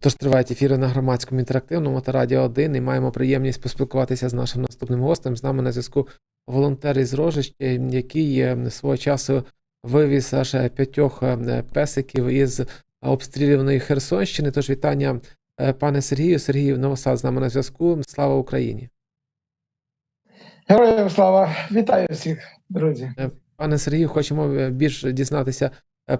Тож тривають ефіри на громадському інтерактивному та Радіо 1 і маємо приємність поспілкуватися з нашим наступним гостем. З нами на зв'язку волонтер із Рожища, який е, свого часу вивіз аж е, п'ятьох е, песиків із обстрілюваної Херсонщини. Тож вітання, пане Сергію. Сергій Новосад з нами на зв'язку. Слава Україні! Героям слава! Вітаю всіх, друзі. Пане Сергію, хочемо більше дізнатися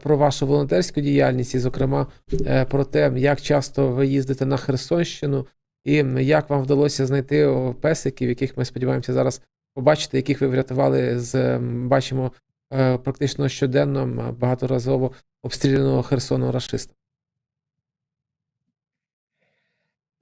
про вашу волонтерську діяльність, і, зокрема, е, про те, як часто ви їздите на Херсонщину, і як вам вдалося знайти песиків, яких ми сподіваємося зараз побачити, яких ви врятували з бачимо е, практично щоденно багаторазово обстріляного Херсону рашиста.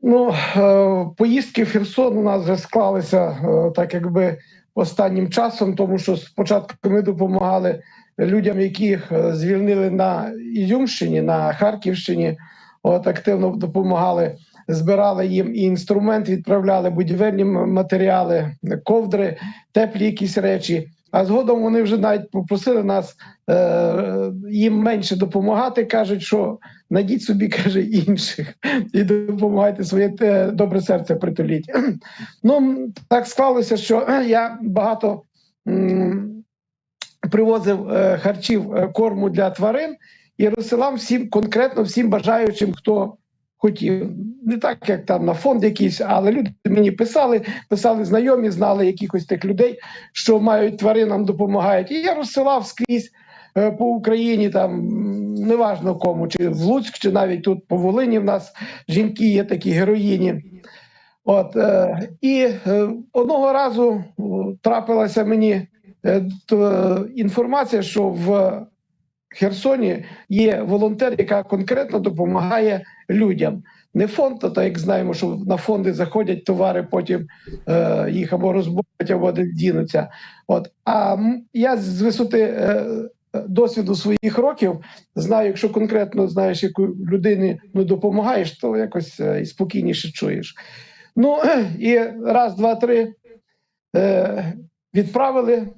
Ну, е, поїздки в Херсон у нас вже склалися е, так, якби останнім часом, тому що спочатку ми допомагали людям, яких е, звільнили на Ізюмщині, на Харківщині. От активно допомагали, збирали їм і інструмент, відправляли будівельні матеріали, ковдри, теплі якісь речі. А згодом вони вже навіть попросили нас е, їм менше допомагати. кажуть, що найдіть собі, каже, інших і допомагайте своє те, добре серце притуліть. Ну так склалося, що я багато привозив е, харчів е, корму для тварин і розсилав всім конкретно всім бажаючим, хто хотів. Не так, як там на фонд якийсь, але люди мені писали, писали знайомі, знали якихось тих людей, що мають тваринам допомагають. І я розсилав скрізь е, по Україні, там неважно кому, чи в Луцьк, чи навіть тут по Волині в нас жінки є такі героїні. От, і одного разу трапилася мені інформація, що в Херсоні є волонтер, яка конкретно допомагає людям. Не фонд, то так як знаємо, що на фонди заходять товари, потім е, їх або розборять, або дінуться. От а я з висоти е, досвіду своїх років знаю, якщо конкретно знаєш, яку людині ну, допомагаєш, то якось е, і спокійніше чуєш. Ну і раз, два, три е, відправили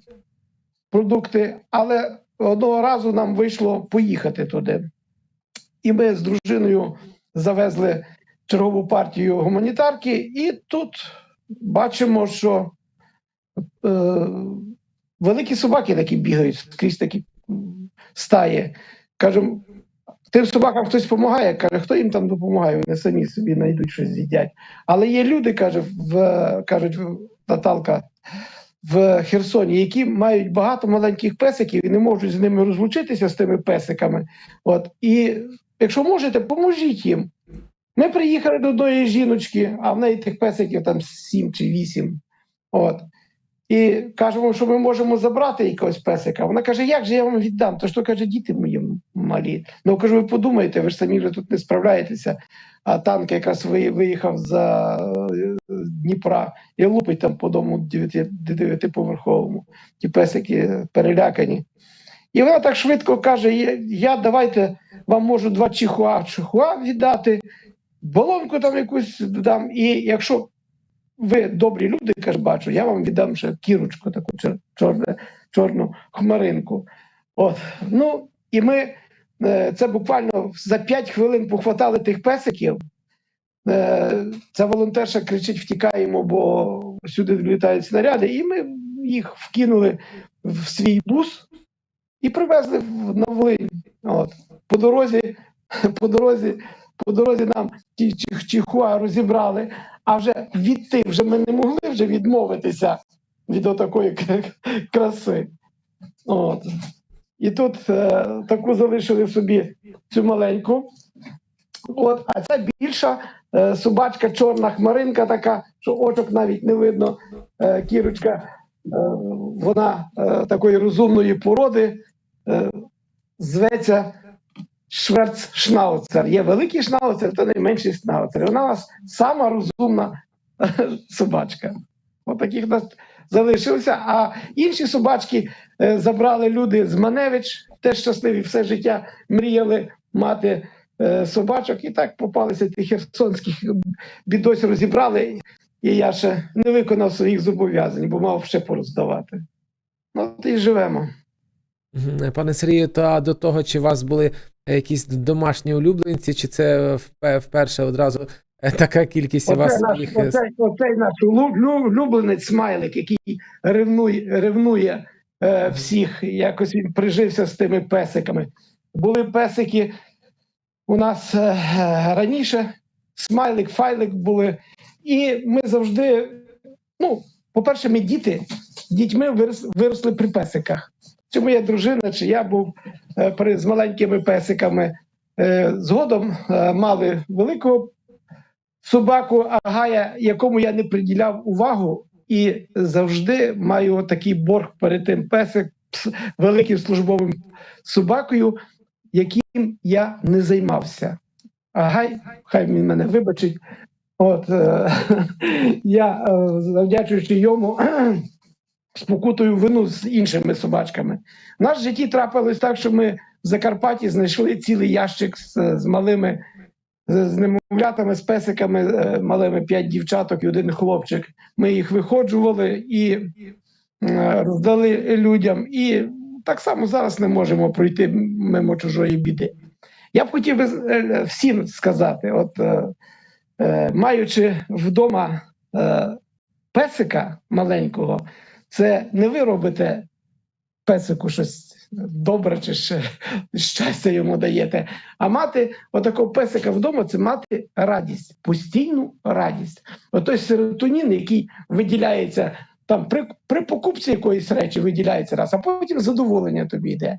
продукти, але одного разу нам вийшло поїхати туди. І ми з дружиною завезли чергову партію гуманітарки, і тут бачимо, що е, великі собаки такі бігають, скрізь такі м, стаї. Кажемо, тим собакам хтось допомагає, каже, хто їм там допомагає, вони самі собі знайдуть щось з'їдять. Але є люди, каже, в, кажуть Наталка, в Херсоні, які мають багато маленьких песиків і не можуть з ними розлучитися з тими песиками. От і якщо можете, поможіть їм. Ми приїхали до одної жіночки, а в неї тих песиків там сім чи вісім. От. І кажемо, що ми можемо забрати якогось песика. Вона каже, як же я вам віддам? То що каже, діти мої малі. Ну кажу, ви подумайте, ви ж самі вже тут не справляєтеся. А танк якраз ви- виїхав за е, Дніпра і лупить там по дому дев'яти- дев'ятиповерховому. Ті песики перелякані. І вона так швидко каже: я давайте вам можу два чихуа, чихуа віддати, болонку там якусь дам. І якщо ви добрі люди, каже, бачу, я вам віддам ще кірочку, таку чор, чорне, чорну хмаринку. От. Ну, і ми е, це буквально за 5 хвилин похватали тих песиків. Е, Ця волонтерша кричить: втікаємо, бо сюди влітають снаряди. І ми їх вкинули в свій бус і привезли в- Волинь. От. По дорозі, по дорозі, по дорозі нам ті чих- чихуа розібрали, а вже відти вже ми не могли вже відмовитися від отакої краси. От. І тут е, таку залишили собі цю маленьку. От, а ця більша е, собачка, чорна хмаринка, така, що очок навіть не видно. Е, кірочка, е, вона е, такої розумної породи, е, зветься Шверцшнауцер. Є великий шнауцер, то найменший шнауцер. Вона у нас сама розумна собачка. От нас залишилося. А інші собачки е, забрали люди з Маневич, теж щасливі все життя мріяли мати е, собачок. І так попалися ті херсонських бідось розібрали. І я ще не виконав своїх зобов'язань, бо мав ще пороздавати. Ну, от і живемо. Пане Сергію, та до того, чи у вас були якісь домашні улюбленці, чи це вперше одразу е, така кількість у Оце вас наш, їх? е, оцей, оцей наш улю- улюбленець смайлик, який ревнує, ревнує е, всіх. Якось він прижився з тими песиками. Були песики у нас е, раніше, смайлик, файлик були. І ми завжди, ну, по-перше, ми діти, дітьми вирос- виросли при песиках. Чи моя дружина, чи я був з маленькими песиками. Е, згодом е, мали великого собаку Агая, якому я не приділяв увагу, і завжди маю такий борг перед тим песик великим службовим собакою, яким я не займався. Агай, хай він мене вибачить. От е, я, е, завдячуючи йому, спокутую вину з іншими собачками. В нас в житті трапилось так, що ми в Закарпатті знайшли цілий ящик з, з малими з немовлятами, з песиками е, малими п'ять дівчаток і один хлопчик. Ми їх виходжували і е, роздали людям. І так само зараз не можемо пройти мимо чужої біди. Я б хотів е, всім сказати: от маючи вдома песика маленького, це не ви робите песику щось добре чи ще щастя йому даєте. А мати отакого песика вдома це мати радість, постійну радість. Отой серотонін, який виділяється там при, при покупці якоїсь речі, виділяється раз, а потім задоволення тобі йде.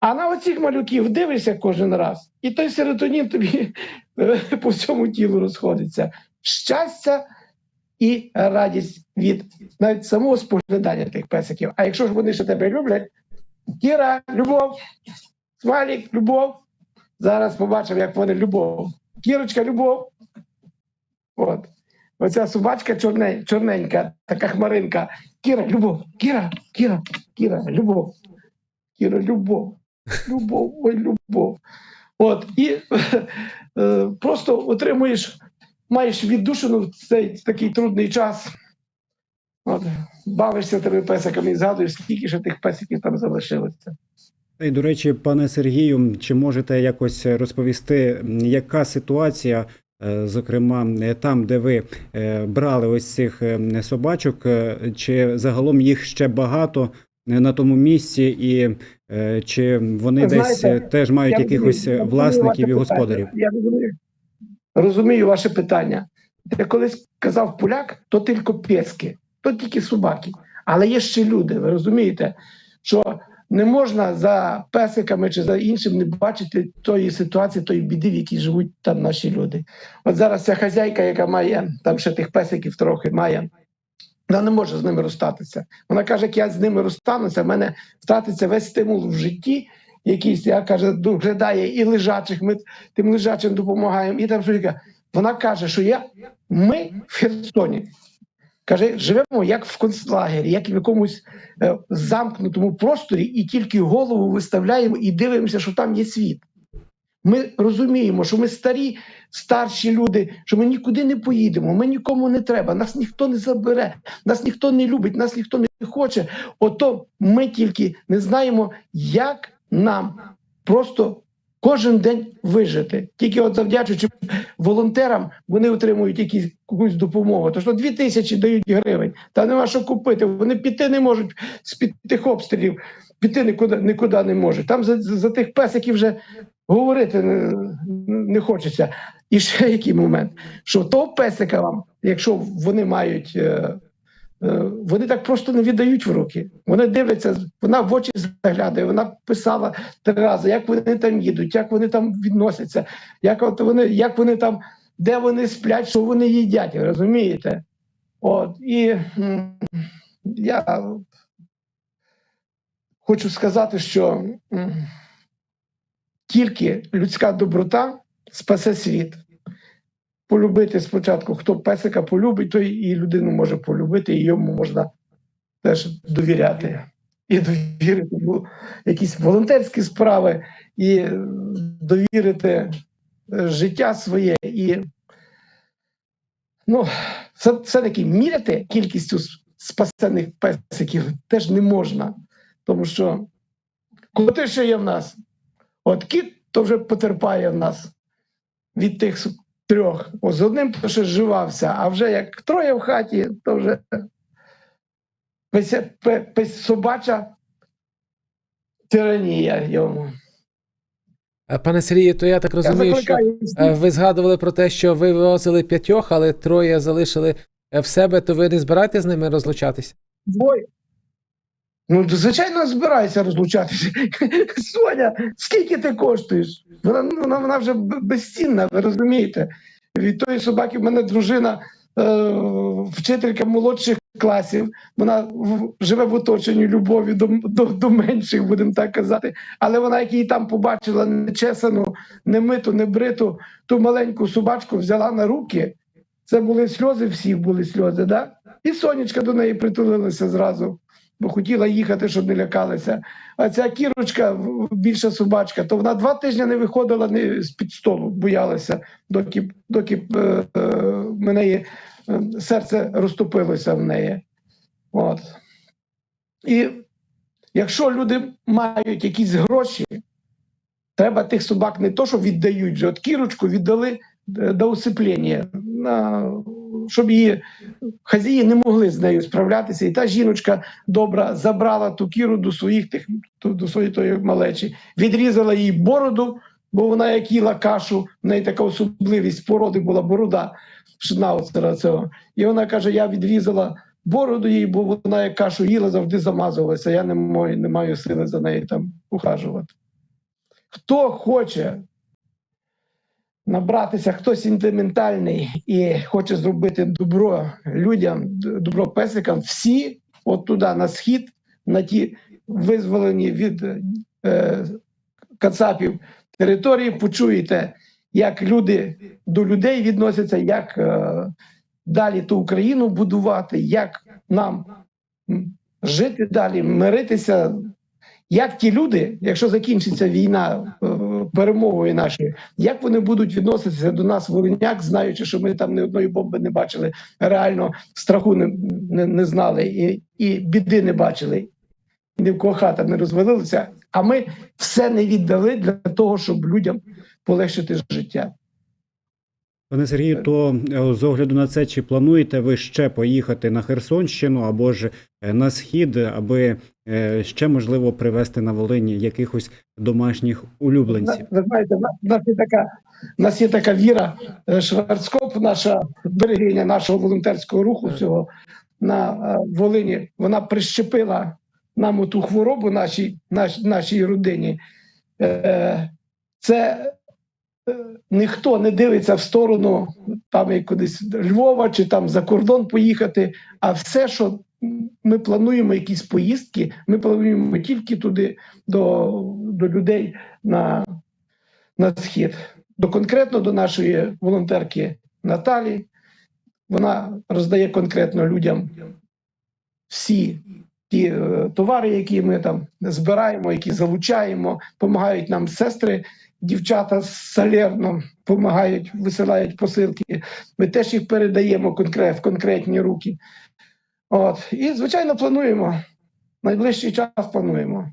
А на оцих малюків дивишся кожен раз, і той серотонін тобі по всьому тілу розходиться. Щастя і радість від навіть самого споглядання тих песиків. А якщо ж вони ще тебе люблять, Кіра, любов, смайлік, любов. Зараз побачимо, як вони любов. Кірочка, любов. От. Оця собачка чорне, чорненька, така хмаринка. Кіра, любов, Кіра, Кіра, Кіра, любов. Кіра, любов. Любов, ой, любов. От, і е, просто отримуєш, маєш віддушину в цей такий трудний час. От, бавишся тими песиками і згадуєш, скільки ще тих песиків там залишилося. І, до речі, пане Сергію, чи можете якось розповісти, яка ситуація, е, зокрема, там, де ви е, брали ось цих е, собачок, чи загалом їх ще багато на тому місці, і чи вони Знаєте, десь теж мають якихось розумію- власників і господарів? Я розумію, розумію ваше питання. Я колись казав поляк, то тільки пески, то тільки собаки. Але є ще люди, ви розумієте, що не можна за песиками чи за іншим не бачити тої ситуації, тої біди, в якій живуть там наші люди. От зараз ця хазяйка, яка має там ще тих песиків трохи має. Вона не може з ними розстатися. Вона каже, як я з ними розстануся, в мене втратиться весь стимул в житті, якийсь, я каже, доглядає і лежачих, ми тим лежачим допомагаємо, і там чоловіка. Вона каже, що я, ми в Херсоні. Каже, живемо як в концлагері, як в якомусь е, замкнутому просторі, і тільки голову виставляємо і дивимося, що там є світ. Ми розуміємо, що ми старі, старші люди, що ми нікуди не поїдемо, ми нікому не треба, нас ніхто не забере, нас ніхто не любить, нас ніхто не хоче. Ото ми тільки не знаємо, як нам просто кожен день вижити. Тільки от завдячуючи волонтерам, вони отримують якісь якусь допомогу. То що дві тисячі дають гривень, та нема що купити. Вони піти не можуть з під тих обстрілів, піти нікуди, нікуди не можуть. Там за, за тих песиків вже говорити не, не хочеться. І ще який момент, що того песика вам, якщо вони мають. Е, Вони так просто не віддають в руки. Вони дивляться, вона в очі заглядає, вона писала три рази, як вони там їдуть, як вони там відносяться, як от вони, як вони там, де вони сплять, що вони їдять, розумієте? От і я хочу сказати, що тільки людська доброта спасе світ. Полюбити спочатку, хто песика полюбить, той і людину може полюбити, і йому можна теж довіряти. І довірити якісь волонтерські справи, і довірити е, життя своє. І ну, все, все-таки міряти кількістю спасених песиків теж не можна. Тому що Коти ще є в нас. От кіт то вже потерпає в нас від тих трьох. О, з одним то ще зживався, а вже як троє в хаті, то вже собача тиранія йому. Е, Пане Сергію, то я так розумію, Я що е, ви згадували про те, що ви вивозили п'ятьох, але троє залишили е, в себе, то ви не збираєтесь з ними розлучатися? Двоє. Ну, звичайно, збирайся розлучатися. Соня, скільки ти коштуєш? Вона, ну, вона, вона вже безцінна, ви розумієте? Від тої собаки в мене дружина, е, вчителька молодших класів. Вона в- живе в оточенні любові до, до, до менших, будемо так казати. Але вона, як її там побачила нечесану, не миту, не бриту, ту маленьку собачку взяла на руки. Це були сльози, всіх були сльози, да? І сонечка до неї притулилася зразу, бо хотіла їхати, щоб не лякалися. А ця кірочка, більша собачка, то вона два тижні не виходила не з-під столу, боялася, доки, доки е, е, в неї е, серце розтопилося в неї. От. І якщо люди мають якісь гроші, треба тих собак не то, що віддають. От кірочку віддали е, до усиплення, на, щоб її хазії не могли з нею справлятися. І та жіночка добра забрала ту кіру до своїх тих до, своєї тої малечі, відрізала їй бороду, бо вона як їла кашу, в неї така особливість породи була борода шнауцера цього. І вона каже: Я відрізала бороду їй, бо вона як кашу їла, завжди замазувалася. Я не маю, не маю сили за нею там ухажувати. Хто хоче набратися, хто сентиментальний і хоче зробити добро людям, добро песикам, всі от туди на схід, на ті визволені від е, кацапів території, почуєте, як люди до людей відносяться, як е, далі ту Україну будувати, як нам жити далі, миритися. Як ті люди, якщо закінчиться війна перемогою нашою, як вони будуть відноситися до нас, волиняк, знаючи, що ми там ні одної бомби не бачили, реально страху не, не, не знали і, і біди не бачили, ні в кого хата не розвалилася, а ми все не віддали для того, щоб людям полегшити життя. Пане Сергію, то е, з огляду на це, чи плануєте ви ще поїхати на Херсонщину або ж е, на схід, аби е, ще можливо привезти на Волині якихось домашніх улюбленців? Ви знаєте, в нас- є така, в нас є така Віра Шварцкоп, наша берегиня нашого волонтерського руху цього на Волині. Вона прищепила нам ту хворобу нашій, наш, нашій родині. Це ніхто не дивиться в сторону там як кудись Львова чи там за кордон поїхати. А все, що ми плануємо, якісь поїздки, ми плануємо тільки туди до, до людей на, на схід. До конкретно до нашої волонтерки Наталі. Вона роздає конкретно людям всі ті е, товари, які ми там збираємо, які залучаємо, допомагають нам сестри, дівчата з Салерно, допомагають, висилають посилки. Ми теж їх передаємо конкрет, в конкретні руки. От. І, звичайно, плануємо. Найближчий час плануємо.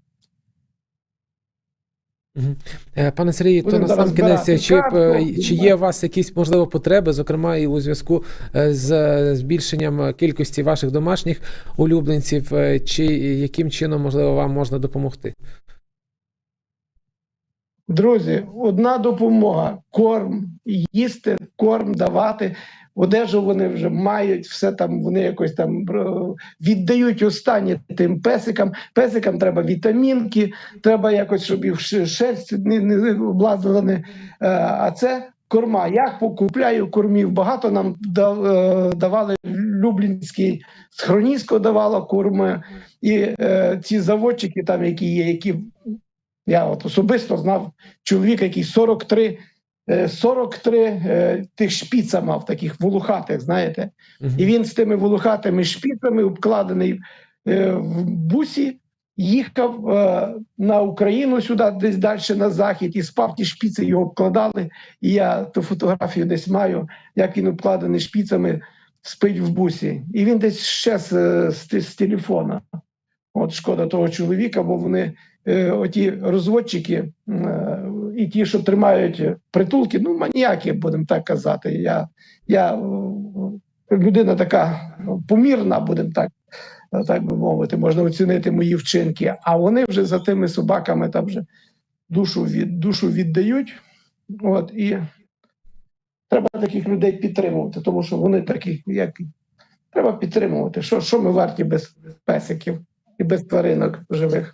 Е, Пане Сергію, то на сам кінець, чи, е, чи є у вас якісь можливо потреби, зокрема і у зв'язку е, з збільшенням кількості ваших домашніх улюбленців, чи яким чином можливо вам можна допомогти? Друзі, одна допомога: корм, їсти, корм давати. Одежу вони вже мають, все там вони якось там віддають останнє тим песикам. Песикам треба вітамінки, треба якось, щоб їх шерсть не, не облазила. Не, е, а це корма. Я покупляю кормів. Багато нам е, давали Люблінський схроніско давало корми. І е, ці заводчики, там, які є, які я от особисто знав чоловіка, який 43, е, 43 е, тих шпіца мав, таких волухатих, знаєте. Мгм. І він з тими волухатими шпіцами, обкладений е, в бусі, їхав е, на Україну сюди, десь далі на захід, і спав ті шпіци, його обкладали. І я ту фотографію десь маю, як він обкладений шпіцами, спить в бусі. І він десь ще з, з, з телефона. От шкода того чоловіка, бо вони е, оті розводчики е, і ті, що тримають притулки, ну маніяки, будемо так казати. Я, я е, людина така ну, помірна, будемо так, е, так би мовити, можна оцінити мої вчинки. А вони вже за тими собаками там вже душу від душу віддають. От і треба таких людей підтримувати, тому що вони такі, як треба підтримувати. Що, що ми варті без песиків і без тваринок живих?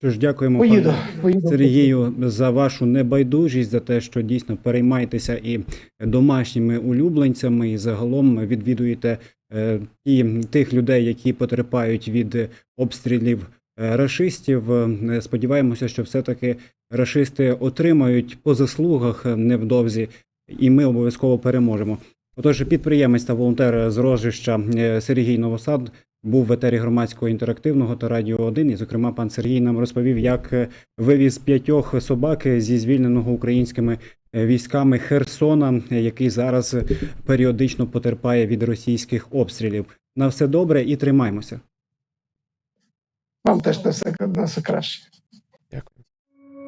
Тож дякуємо Поїду. поїду. Сергію за вашу небайдужість, за те, що дійсно переймаєтеся і домашніми улюбленцями, і загалом відвідуєте е, ті, тих людей, які потерпають від обстрілів е, рашистів. Е, Сподіваємося, що все-таки рашисти отримають по заслугах невдовзі, і ми обов'язково переможемо. Отож, підприємець та волонтер з Рожища е, Сергій Новосад був в етері громадського інтерактивного та радіо 1. І, зокрема, пан Сергій нам розповів, як е, вивіз п'ятьох собак зі звільненого українськими е, військами Херсона, який зараз періодично потерпає від російських обстрілів. На все добре і тримаймося. Вам теж на все, на все краще.